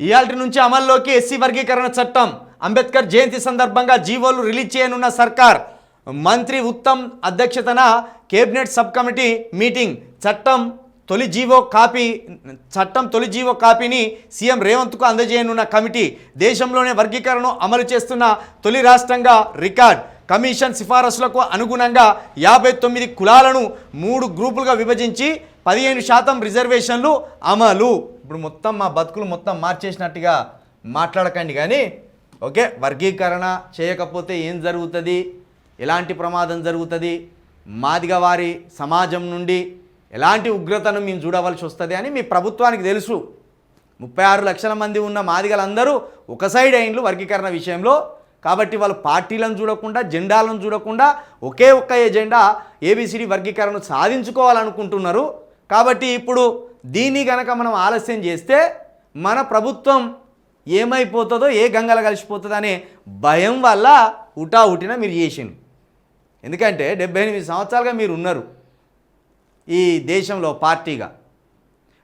ఇయాల్టి నుంచి అమల్లోకి ఎస్సీ వర్గీకరణ చట్టం. అంబేద్కర్ జయంతి సందర్భంగా జీవోలు రిలీజ్ చేయనున్న సర్కార్. మంత్రి ఉత్తమ్ అధ్యక్షతన కేబినెట్ సబ్ కమిటీ మీటింగ్. చట్టం తొలి జీవో కాపీ చట్టం తొలి జీవో కాపీని సీఎం రేవంత్కు అందజేయనున్న కమిటీ. దేశంలోనే వర్గీకరణను అమలు చేస్తున్న తొలి రాష్ట్రంగా రికార్డ్. కమిషన్ సిఫారసులకు అనుగుణంగా యాభై తొమ్మిది కులాలను మూడు గ్రూపులుగా విభజించి పదిహేను శాతం రిజర్వేషన్లు అమలు. ఇప్పుడు మొత్తం మా బతుకులు మొత్తం మార్చేసినట్టుగా మాట్లాడకండి కానీ ఓకే వర్గీకరణ చేయకపోతే ఏం జరుగుతుంది? ఎలాంటి ప్రమాదం జరుగుతుంది? మాదిగ వారి సమాజం నుండి ఎలాంటి ఉగ్రతను మేము చూడవలసి వస్తుంది అని మీ ప్రభుత్వానికి తెలుసు. ముప్పై ఆరు లక్షల మంది ఉన్న మాదిగలందరూ ఒక సైడ్ అయిండ్లు వర్గీకరణ విషయంలో. కాబట్టి వాళ్ళు పార్టీలను చూడకుండా జెండాలను చూడకుండా ఒకే ఒక్క ఎజెండా ఏబిసిడి వర్గీకరణను సాధించుకోవాలనుకుంటున్నారు. కాబట్టి ఇప్పుడు దీన్ని గనక మనం ఆలస్యం చేస్తే మన ప్రభుత్వం ఏమైపోతుందో ఏ గంగల కలిసిపోతుందో అనే భయం వల్ల ఉటా ఉటిన మీరు చేసిండు ఎందుకంటే డెబ్బై ఎనిమిది సంవత్సరాలుగా మీరు ఉన్నారు ఈ దేశంలో పార్టీగా.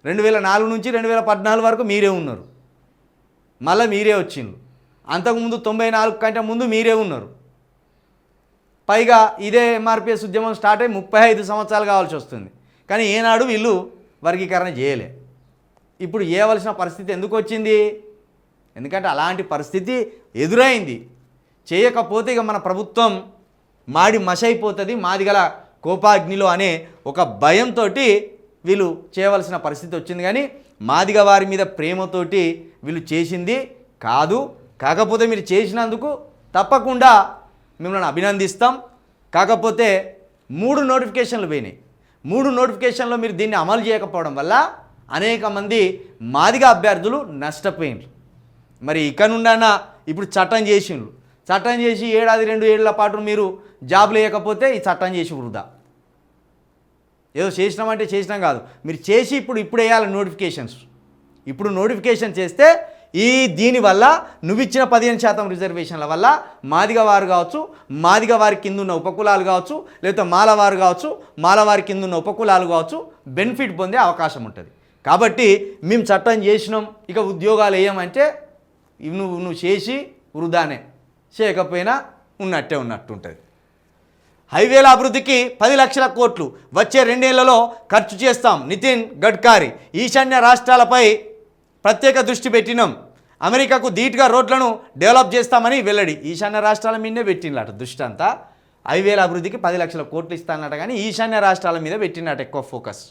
రెండు వేల నాలుగు నుంచి రెండు వేల పద్నాలుగు వరకు మీరే ఉన్నారు. మళ్ళీ మీరే వచ్చిండ్రు. అంతకుముందు తొంభై నాలుగు కంటే ముందు మీరే ఉన్నారు. పైగా ఇదే ఎంఆర్పిఎస్ ఉద్యమం స్టార్ట్ అయ్యి ముప్పై ఐదు సంవత్సరాలు కావాల్సి వస్తుంది. కానీ ఏనాడు వీళ్ళు వర్గీకరణ చేయలే. ఇప్పుడు చేయవలసిన పరిస్థితి ఎందుకు వచ్చింది? ఎందుకంటే అలాంటి పరిస్థితి ఎదురైంది. చేయకపోతే ఇక మన ప్రభుత్వం మాడి మషైపోతుంది మాది గల కోపాగ్నిలో అనే ఒక భయంతో వీళ్ళు చేయవలసిన పరిస్థితి వచ్చింది. కానీ మాదిగ వారి మీద ప్రేమతోటి వీళ్ళు చేసింది కాదు. కాకపోతే మీరు చేసినందుకు తప్పకుండా మిమ్మల్ని అభినందిస్తాం. కాకపోతే మూడు నోటిఫికేషన్లు పోయినాయి. మూడు నోటిఫికేషన్లో మీరు దీన్ని అమలు చేయకపోవడం వల్ల అనేక మంది మాదిగ అభ్యర్థులు నష్టపోయినారు. మరి ఇక నుండైనా ఇప్పుడు చట్టం చేసిండ్రు. చట్టం చేసి ఏడాది రెండు ఏళ్ళ పాటు మీరు జాబ్ లేకపోతే ఈ చట్టం చేసి వృధా. ఏదో చేసినామంటే చేసినాం కాదు. మీరు చేసి ఇప్పుడు ఇప్పుడు వేయాలి నోటిఫికేషన్స్. ఇప్పుడు నోటిఫికేషన్ చేస్తే ఈ దీనివల్ల నువ్వు ఇచ్చిన పదిహేను శాతం రిజర్వేషన్ల వల్ల మాదిగ వారు కావచ్చు మాదిగ వారి కింద ఉన్న ఉపకులాలు కావచ్చు లేకపోతే మాలవారు కావచ్చు మాలవారి కింద ఉన్న ఉపకులాలు కావచ్చు బెనిఫిట్ పొందే అవకాశం ఉంటుంది. కాబట్టి మేము చట్టం చేసినాం ఇక ఉద్యోగాలు వేయమంటే ఇవి నువ్వు నువ్వు చేసి వృధానే చేయకపోయినా ఉన్నట్టే ఉన్నట్టు ఉంటుంది హైవేల అభివృద్ధికి పది లక్షల కోట్లు వచ్చే రెండేళ్ళలో ఖర్చు చేస్తాం నితిన్ గడ్కారీ. ఈశాన్య రాష్ట్రాలపై ప్రత్యేక దృష్టి పెట్టినాం. అమెరికాకు ధీటుగా రోడ్లను డెవలప్ చేస్తామని వెల్లడి. ఈశాన్య రాష్ట్రాల మీదే పెట్టినట దృష్టి అంతా. హైవేల అభివృద్ధికి పది లక్షల కోట్లు ఇస్తానట కానీ ఈశాన్య రాష్ట్రాల మీద పెట్టినట ఎక్కువ ఫోకస్.